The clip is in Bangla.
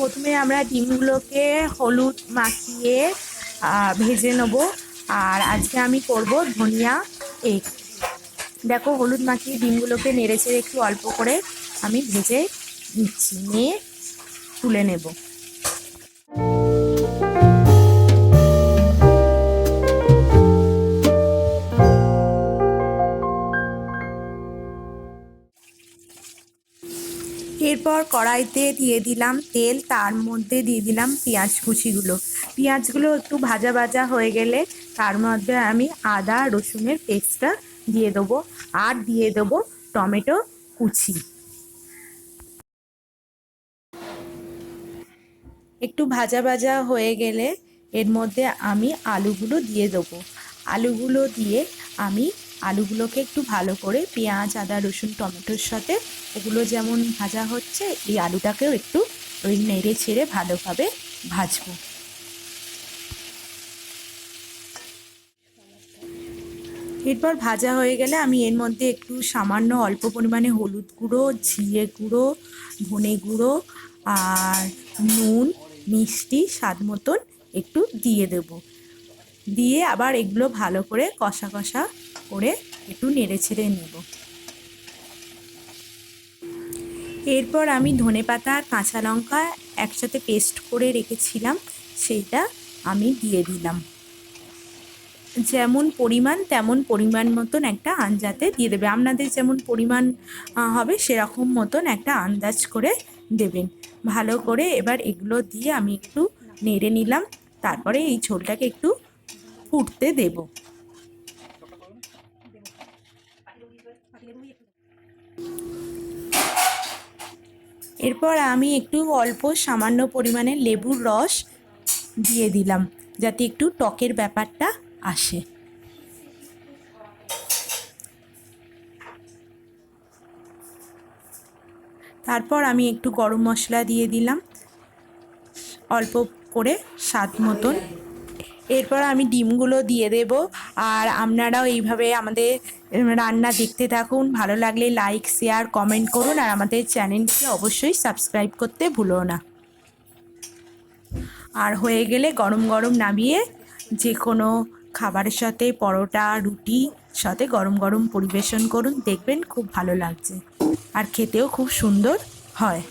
প্রথমে আমরা ডিমগুলোকে হলুদ মাখিয়ে ভেজে নেব। আর আজকে আমি করব ধনিয়া এগ। দেখো, হলুদ মাখিয়ে ডিমগুলোকে নেড়ে চেড়ে একটু অল্প করে আমি ভেজে নিচ্ছি, নিয়ে তুলে নেব। এরপর কড়াইতে দিয়ে দিলাম তেল, তার মধ্যে দিয়ে দিলাম পেঁয়াজ কুচিগুলো। পেঁয়াজগুলো একটু ভাজা ভাজা হয়ে গেলে তার মধ্যে আমি আদা, রসুনের পেস্টটা দিয়ে দেবো আর দিয়ে দেবো টমেটো কুচি। একটু ভাজা ভাজা হয়ে গেলে এর মধ্যে আমি আলুগুলো দিয়ে দেবো। আলুগুলো দিয়ে আমি আলুগুলোকে একটু ভালো করে পেঁয়াজ, আদা, রসুন, টমেটোর সাথে। ওগুলো যেমন ভাজা হচ্ছে, এই আলুটাকেও একটু ওই নেড়ে ছেড়ে ভালোভাবে ভাজবো। এরপর ভাজা হয়ে গেলে আমি এর মধ্যে একটু সামান্য অল্প পরিমাণে হলুদ গুঁড়ো, জিরে গুঁড়ো, ধনে গুঁড়ো আর নুন, মিষ্টি স্বাদ মতন একটু দিয়ে দেব। দিয়ে আবার এগুলো ভালো করে কষা কষা করে একটু নেড়ে ছেড়ে নেব। এরপর আমি ধনে পাতা আর কাঁচা লঙ্কা একসাথে পেস্ট করে রেখেছিলাম, সেইটা আমি দিয়ে দিলাম। যেমন পরিমাণ তেমন পরিমাণ মতন একটা আঞ্জাতে দিয়ে দেবে। আপনাদের যেমন পরিমাণ হবে সেরকম মতন একটা আন্দাজ করে দেবেন। ভালো করে এবার এগুলো দিয়ে আমি একটু নেড়ে নিলাম, তারপরে এই ঝোলটাকে একটু ফুটতে দেব। এরপর আমি একটু অল্প সামান্য পরিমাণে লেবুর রস দিয়ে দিলাম, যাতে একটু টকের ব্যাপারটা আসে। তারপর আমি একটু গরম মশলা দিয়ে দিলাম, অল্প করে স্বাদ মতন। এরপর আমি ডিমগুলো দিয়ে দেব। আর আপনারাও এইভাবে আমাদের রান্না দেখতে থাকুন। ভালো লাগলে লাইক শেয়ার কমেন্ট করুন। আর আমাদের চ্যানেলকে অবশ্যই সাবস্ক্রাইব করতে ভুলো না। আর হয়ে গেলে গরম গরম নামিয়ে যে কোনো খাবারের সাথে পরোটা, রুটি সাথে গরম গরম পরিবেশন করুন। দেখবেন খুব ভালো লাগছে। আর খেতেও খুব সুন্দর হয়।